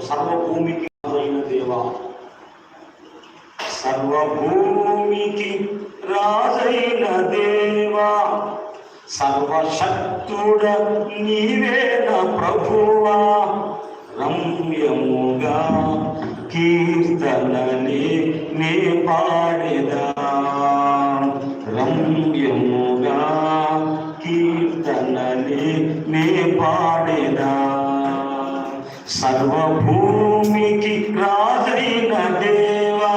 సర్వభూమికి అయిన దేవా. సర్వభూమికి రాజైన దేవా. సర్వశక్తుడ నీవేన ప్రభువా. రమ్యముగా కీర్తనని నే పాడేదా. సర్వభూమికి రాజైన దేవా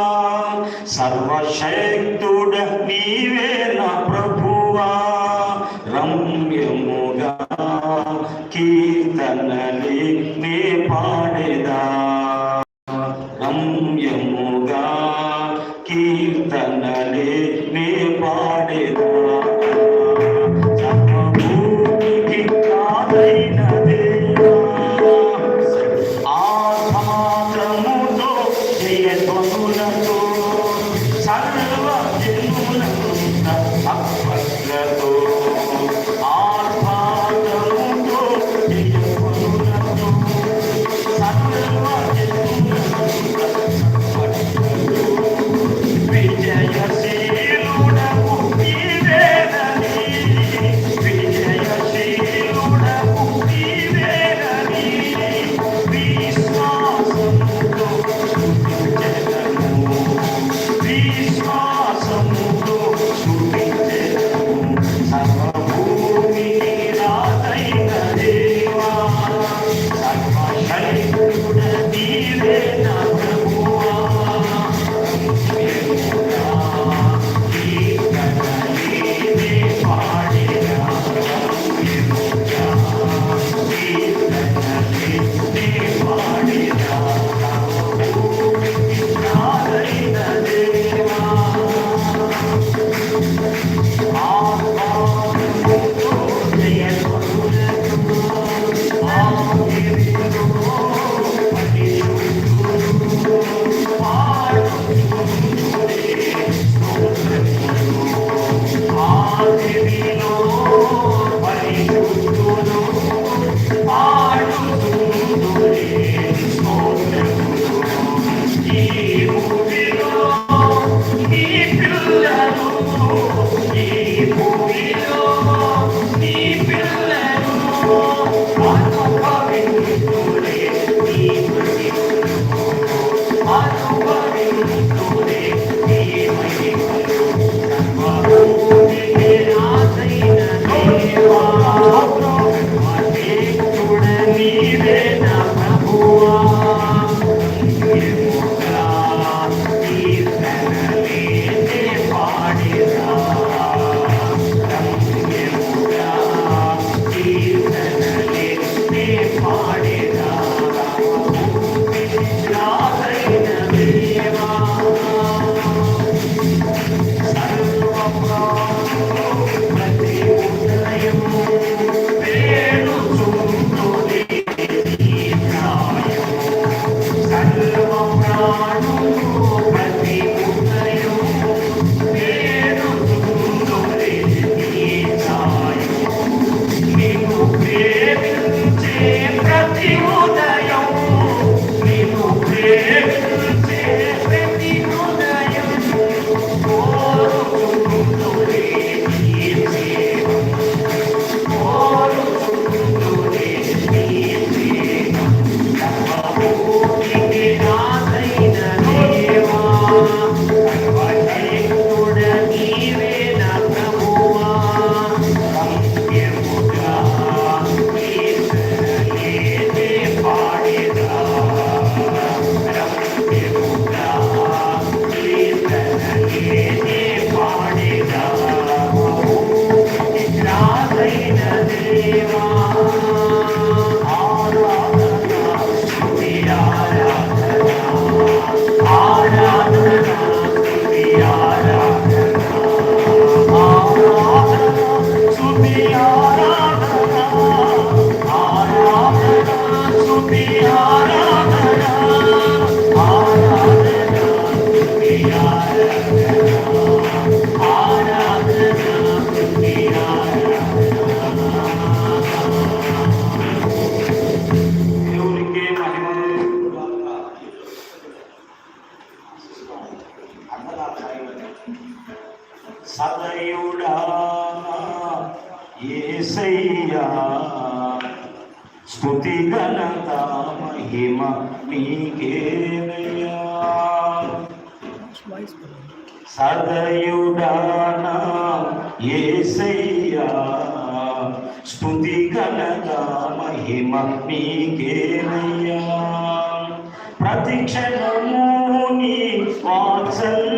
సర్వశక్తుడ నీవే నా ప్రభువా. రమ్యముగా కీర్తనలి నే పాడేదా. cultura. Krishna Deva. సదయుడా ఏసయ్యా. మహిమ నీకేనయ్యా సదయుడా ఏసయ్యా. స్థుతి ఘనత మహిమ నీకేనయ్యా నీ వాత్సల్య